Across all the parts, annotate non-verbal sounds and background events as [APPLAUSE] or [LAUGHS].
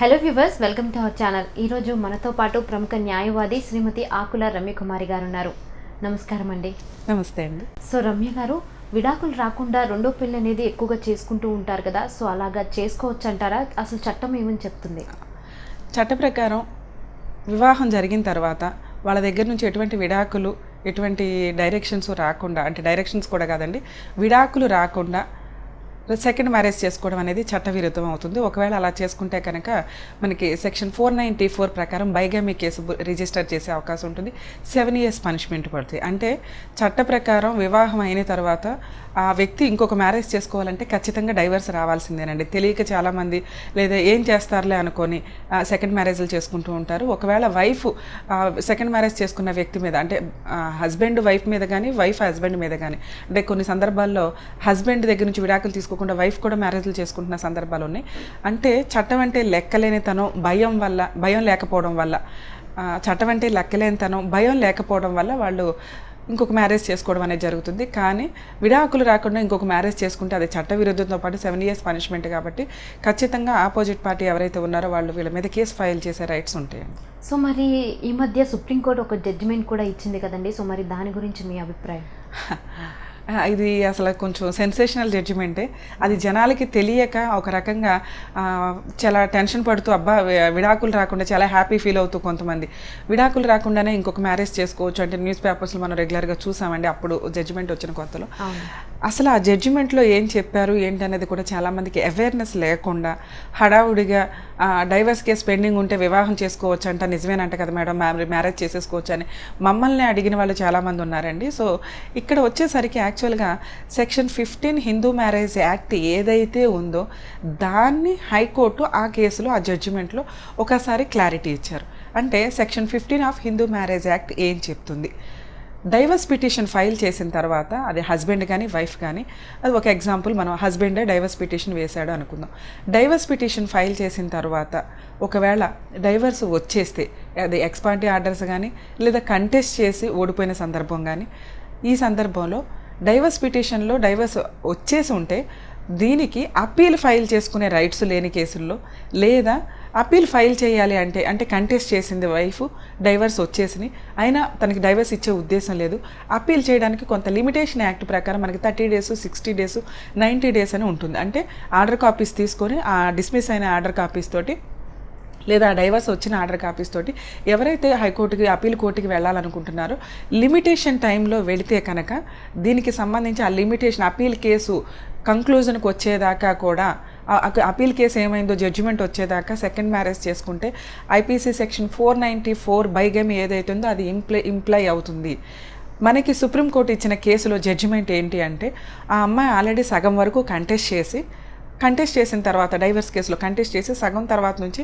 Hello viewers welcome to our channel ఈరోజు మనతో పాటు ప్రముఖ న్యాయవాది శ్రీమతి ఆకుల రమ్యకుమారి గారు ఉన్నారు. నమస్కారం అండి. నమస్తే అండి. సో రమ్య గారు విడాకులు రాకుండా రెండో పెళ్ళి అనేది ఎక్కువగా చేసుకుంటూ ఉంటారు కదా సో అలాగా చేసుకోవచ్చు అంటారా? అసలు చట్టం ఏమని చెప్తుంది? చట్ట ప్రకారం వివాహం జరిగిన తర్వాత వాళ్ళ దగ్గర నుంచి ఎటువంటి విడాకులు ఎటువంటి డైరెక్షన్స్ రాకుండా అంటే డైరెక్షన్స్ కూడా కాదండి విడాకులు రాకుండా సెకండ్ మ్యారేజ్ చేసుకోవడం అనేది చట్టవిరుద్ధం అవుతుంది. ఒకవేళ అలా చేసుకుంటే కనుక మనకి సెక్షన్ ఫోర్ నైంటీ ఫోర్ ప్రకారం బైగామీ కేసు రిజిస్టర్ చేసే అవకాశం ఉంటుంది. సెవెన్ ఇయర్స్ పనిష్మెంట్ పడుతుంది. అంటే చట్ట ప్రకారం వివాహం అయిన తర్వాత ఆ వ్యక్తి ఇంకొక మ్యారేజ్ చేసుకోవాలంటే ఖచ్చితంగా డైవర్స్ రావాల్సిందేనండి. తెలియక చాలామంది లేదా ఏం చేస్తారులే అనుకొని సెకండ్ మ్యారేజ్లు చేసుకుంటూ ఉంటారు. ఒకవేళ వైఫ్ సెకండ్ మ్యారేజ్ చేసుకున్న వ్యక్తి మీద అంటే హస్బెండ్ వైఫ్ మీద కానీ వైఫ్ హస్బెండ్ మీద కానీ అంటే కొన్ని సందర్భాల్లో హస్బెండ్ దగ్గర నుంచి విడాకులు తీసుకోకుండా వైఫ్ కూడా మ్యారేజ్లు చేసుకుంటున్న సందర్భాలు ఉన్నాయి. అంటే చట్టం అంటే లెక్కలేనితనం భయం వల్ల భయం లేకపోవడం వల్ల చట్టం అంటే లెక్కలేనితనం భయం లేకపోవడం వల్ల వాళ్ళు ఇంకొక మ్యారేజ్ చేసుకోవడం అనేది జరుగుతుంది. కానీ విడాకులు రాకుండా ఇంకొక మ్యారేజ్ చేసుకుంటే అది చట్ట విరుద్ధంతో పాటు సెవెన్ ఇయర్స్ పనిష్మెంట్ కాబట్టి ఖచ్చితంగా ఆపోజిట్ పార్టీ ఎవరైతే ఉన్నారో వాళ్ళు వీళ్ళ మీద కేసు ఫైల్ చేసే రైట్స్ ఉంటాయండి. సో మరి ఈ మధ్య సుప్రీంకోర్టు ఒక జడ్జిమెంట్ కూడా ఇచ్చింది కదండి. సో మరి దాని గురించి మీ అభిప్రాయం? [LAUGHS] ఇది అసలు కొంచెం సెన్సేషనల్ జడ్జిమెంటే అది జనాలకి తెలియక ఒక రకంగా చాలా టెన్షన్ పడుతూ అబ్బా విడాకులు రాకుండా చాలా హ్యాపీ ఫీల్ అవుతూ కొంతమంది. విడాకులు రాకుండానే ఇంకొక మ్యారేజ్ చేసుకోవచ్చు. అంటే న్యూస్ పేపర్స్లో మనం రెగ్యులర్గా చూసామండి అప్పుడు జడ్జిమెంట్ వచ్చిన కొత్తలో. అసలు ఆ జడ్జిమెంట్లో ఏం చెప్పారు ఏంటి అనేది కూడా చాలామందికి అవేర్నెస్ లేకుండా హడావుడిగా డైవర్స్ కేసు పెండింగ్ ఉంటే వివాహం చేసుకోవచ్చు అంట నిజమేనంట కదా మేడం మ్యారేజ్ చేసేసుకోవచ్చు అని. మమ్మల్ని అడిగిన వాళ్ళు చాలామంది ఉన్నారండి. సో ఇక్కడ వచ్చేసరికి యాక్చువల్గా section fifteen Hindu marriage act ఏదైతే ఉందో దాన్ని హైకోర్టు ఆ కేసులో ఆ జడ్జిమెంట్లో ఒకసారి క్లారిటీ ఇచ్చారు. అంటే section fifteen of Hindu marriage act ఏం చెప్తుంది? డైవర్స్ పిటిషన్ ఫైల్ చేసిన తర్వాత అది హస్బెండ్ కానీ వైఫ్ కానీ అది ఒక ఎగ్జాంపుల్ మనం హస్బెండే డైవర్స్ పిటిషన్ వేశాడు అనుకుందాం. డైవర్స్ పిటిషన్ ఫైల్ చేసిన తర్వాత ఒకవేళ డైవర్స్ వచ్చేస్తే అది ఎక్స్పార్టీ ఆర్డర్స్ కానీ లేదా కంటెస్ట్ చేసి ఓడిపోయిన సందర్భం కానీ ఈ సందర్భంలో డైవర్స్ పిటిషన్లో డైవర్స్ వచ్చేసి ఉంటే దీనికి అప్పీల్ ఫైల్ చేసుకునే రైట్స్ లేని కేసుల్లో లేదా అప్పీల్ ఫైల్ చేయాలి అంటే అంటే కంటెస్ట్ చేసింది వైఫ్ డైవర్స్ వచ్చేసింది అయినా తనకి డైవర్స్ ఇచ్చే ఉద్దేశం లేదు. అప్పీల్ చేయడానికి కొంత లిమిటేషన్ యాక్ట్ ప్రకారం మనకి thirty days sixty days ninety days అని ఉంటుంది. అంటే ఆర్డర్ కాపీస్ తీసుకొని ఆ డిస్మిస్ అయిన ఆర్డర్ కాపీస్ తోటి లేదా డైవర్స్ వచ్చిన ఆర్డర్ కాపీస్ తోటి ఎవరైతే హైకోర్టుకి అపీల్ కోర్టుకి వెళ్ళాలనుకుంటున్నారో లిమిటేషన్ టైంలో వెళితే కనుక దీనికి సంబంధించి ఆ లిమిటేషన్ అపీల్ కేసు కంక్లూజన్కి వచ్చేదాకా కూడా అపీల్ కేసు ఏమైందో జడ్జిమెంట్ వచ్చేదాకా సెకండ్ మ్యారేజ్ చేసుకుంటే IPC section four ninety four bigamy ఏదైతే ఉందో అది ఇంప్లై ఇంప్లై అవుతుంది. మనకి సుప్రీంకోర్టు ఇచ్చిన కేసులో జడ్జిమెంట్ ఏంటి అంటే ఆ అమ్మాయి ఆల్రెడీ సగం వరకు కంటెస్ట్ చేసి కంటెస్ట్ చేసిన తర్వాత డైవర్స్ కేసులో కంటెస్ట్ చేసి సగం తర్వాత నుంచి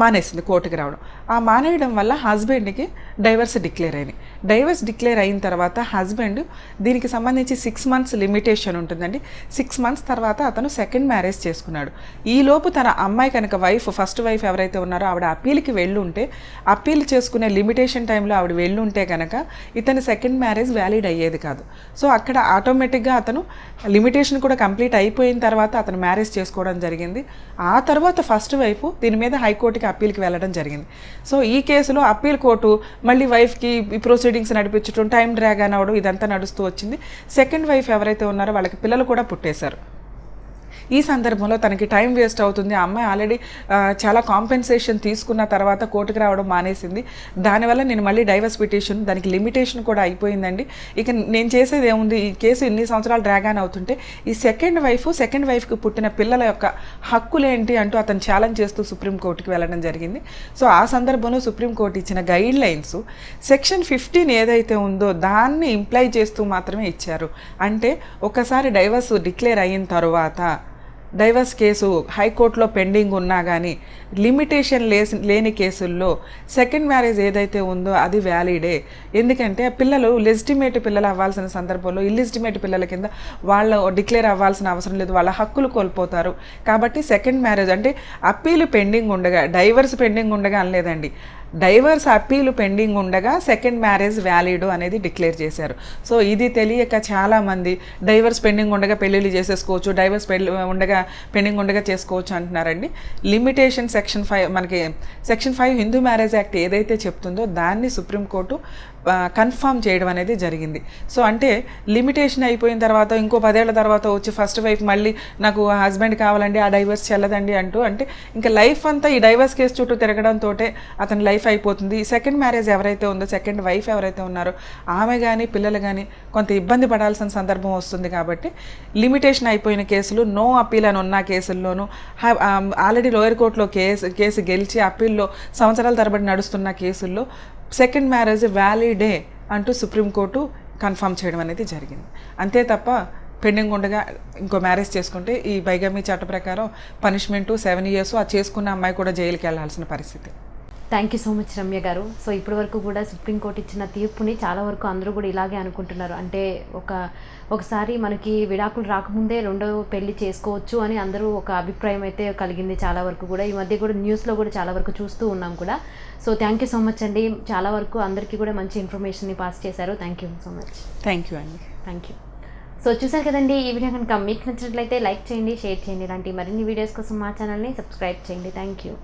మానేసింది కోర్టుకి రావడం. ఆ మానేయడం వల్ల హస్బెండ్కి డైవర్స్ డిక్లేర్ అయింది డైవర్స్ డిక్లేర్ అయిన తర్వాత హస్బెండ్ దీనికి సంబంధించి సిక్స్ మంత్స్ లిమిటేషన్ ఉంటుందండి. సిక్స్ మంత్స్ తర్వాత అతను సెకండ్ మ్యారేజ్ చేసుకున్నాడు. ఈలోపు తన అమ్మాయి కనుక వైఫ్ ఫస్ట్ వైఫ్ ఎవరైతే ఉన్నారో ఆవిడ అప్పీల్కి వెళ్ళుంటే అప్పీల్ చేసుకునే లిమిటేషన్ టైంలో ఆవిడ వెళ్ళుంటే కనుక ఇతని సెకండ్ మ్యారేజ్ వ్యాలిడ్ అయ్యేది కాదు. సో అక్కడ ఆటోమేటిక్గా అతను లిమిటేషన్ కూడా కంప్లీట్ అయిపోయిన తర్వాత అతను మ్యారేజ్ చేసుకోవడం జరిగింది. ఆ తర్వాత ఫస్ట్ వైఫ్ దీని మీద హైకోర్టు కోర్టుకి అప్పీల్కి వెళ్ళడం జరిగింది. సో ఈ కేసులో అప్పీల్ కోర్టు మళ్ళీ వైఫ్కి ఈ ప్రొసీడింగ్స్ నడిపించడం టైం డ్రాగ్ అని అవడం ఇదంతా నడుస్తూ వచ్చింది. సెకండ్ వైఫ్ ఎవరైతే ఉన్నారో వాళ్ళకి పిల్లలు కూడా పుట్టేశారు. ఈ సందర్భంలో తనకి టైం వేస్ట్ అవుతుంది. ఆ అమ్మాయి ఆల్రెడీ చాలా కాంపెన్సేషన్ తీసుకున్న తర్వాత కోర్టుకు రావడం మానేసింది. దానివల్ల నేను మళ్ళీ డైవర్స్ పిటిషన్ దానికి లిమిటేషన్ కూడా అయిపోయిందండి. ఇక నేను చేసేది ఏముంది? ఈ కేసు ఇన్ని సంవత్సరాలు డ్రాగ్ ఆన్ అవుతుంటే ఈ సెకండ్ వైఫ్ సెకండ్ వైఫ్కి పుట్టిన పిల్లల యొక్క హక్కులేంటి అంటూ అతను ఛాలెంజ్ చేస్తూ సుప్రీంకోర్టుకి వెళ్ళడం జరిగింది. సో ఆ సందర్భంలో సుప్రీంకోర్టు ఇచ్చిన గైడ్ లైన్స్ సెక్షన్ ఫిఫ్టీన్ ఏదైతే ఉందో దాన్ని ఇంప్లై చేస్తూ మాత్రమే ఇచ్చారు. అంటే ఒకసారి డైవర్స్ డిక్లేర్ అయిన తర్వాత డైవర్స్ కేసు హైకోర్టులో పెండింగ్ ఉన్నా కానీ లిమిటేషన్ లేని కేసుల్లో సెకండ్ మ్యారేజ్ ఏదైతే ఉందో అది వ్యాలిడే. ఎందుకంటే పిల్లలు లెజిటిమేట్ పిల్లలు అవ్వాల్సిన సందర్భంలో ఇల్లిజిటిమేట్ పిల్లల కింద వాళ్ళు డిక్లేర్ అవ్వాల్సిన అవసరం లేదు వాళ్ళ హక్కులు కోల్పోతారు. కాబట్టి సెకండ్ మ్యారేజ్ అంటే అప్పీలు పెండింగ్ ఉండగా డైవర్స్ పెండింగ్ ఉండగా అనలేదండి. డైవర్స్ అప్పీలు పెండింగ్ ఉండగా సెకండ్ మ్యారేజ్ వ్యాలిడ్ అనేది డిక్లేర్ చేశారు. సో ఇది తెలియక చాలామంది డైవర్స్ పెండింగ్ ఉండగా పెళ్ళిళ్ళు చేసేసుకోవచ్చు డైవర్స్ పెళ్ళి ఉండగా పెండింగ్ ఉండగా చేసుకోవచ్చు అంటున్నారండి. లిమిటేషన్ సెక్షన్ ఫైవ్ మనకి section five Hindu marriage act ఏదైతే చెప్తుందో దాన్ని సుప్రీంకోర్టు కన్ఫర్మ్ చేయడం అనేది జరిగింది. సో అంటే లిమిటేషన్ అయిపోయిన తర్వాత ఇంకో పదేళ్ళ తర్వాత వచ్చి ఫస్ట్ వైఫ్ మళ్ళీ నాకు హస్బెండ్ కావాలండి ఆ డైవర్స్ చెల్లదండి అంటూ అంటే ఇంకా లైఫ్ అంతా ఈ డైవర్స్ కేసు చుట్టూ తిరగడంతో అతని లైఫ్ అయిపోతుంది. సెకండ్ మ్యారేజ్ ఎవరైతే ఉందో సెకండ్ వైఫ్ ఎవరైతే ఉన్నారో ఆమె కానీ పిల్లలు కానీ కొంత ఇబ్బంది పడాల్సిన సందర్భం వస్తుంది కాబట్టి లిమిటేషన్ అయిపోయిన కేసులు నో అప్పీల్ అని ఉన్న కేసుల్లోనూ ఆల్రెడీ లోయర్ కోర్టులో కేసు కేసు గెలిచి అప్పీల్లో సంవత్సరాల తరబడి నడుస్తున్న కేసుల్లో సెకండ్ మ్యారేజ్ వ్యాలిడే అంటూ సుప్రీంకోర్టు కన్ఫర్మ్ చేయడం అనేది జరిగింది. అంతే తప్ప పెండింగ్ ఉండగా ఇంకో మ్యారేజ్ చేసుకుంటే ఈ బైగమీ చట్ట ప్రకారం పనిష్మెంటు సెవెన్ ఇయర్స్ ఆ చేసుకున్న అమ్మాయి కూడా జైలుకి వెళ్ళాల్సిన పరిస్థితి. Thank you so much Ramya గారు. సో ఇప్పటి వరకు కూడా సుప్రీంకోర్టు ఇచ్చిన తీర్పుని చాలా వరకు అందరూ కూడా ఇలాగే అనుకుంటున్నారు. అంటే ఒక ఒకసారి మనకి విడాకులు రాకముందే రెండో పెళ్ళి చేసుకోవచ్చు అని అందరూ ఒక అభిప్రాయం అయితే కలిగింది చాలా వరకు కూడా. ఈ మధ్య కూడా న్యూస్లో కూడా చాలా వరకు చూస్తూ ఉన్నాం కూడా. So thank you so much అండి. చాలా వరకు అందరికీ కూడా మంచి ఇన్ఫర్మేషన్ని పాస్ చేశారు. Thank you so much thank you అండి థ్యాంక్ యూ సో చూసారు కదండి ఈ వీడియో కనుక మీకు నచ్చినట్లయితే లైక్ చేయండి షేర్ చేయండి. ఇలాంటి మరిన్ని వీడియోస్ కోసం మా ఛానల్ని సబ్స్క్రైబ్ చేయండి. Thank you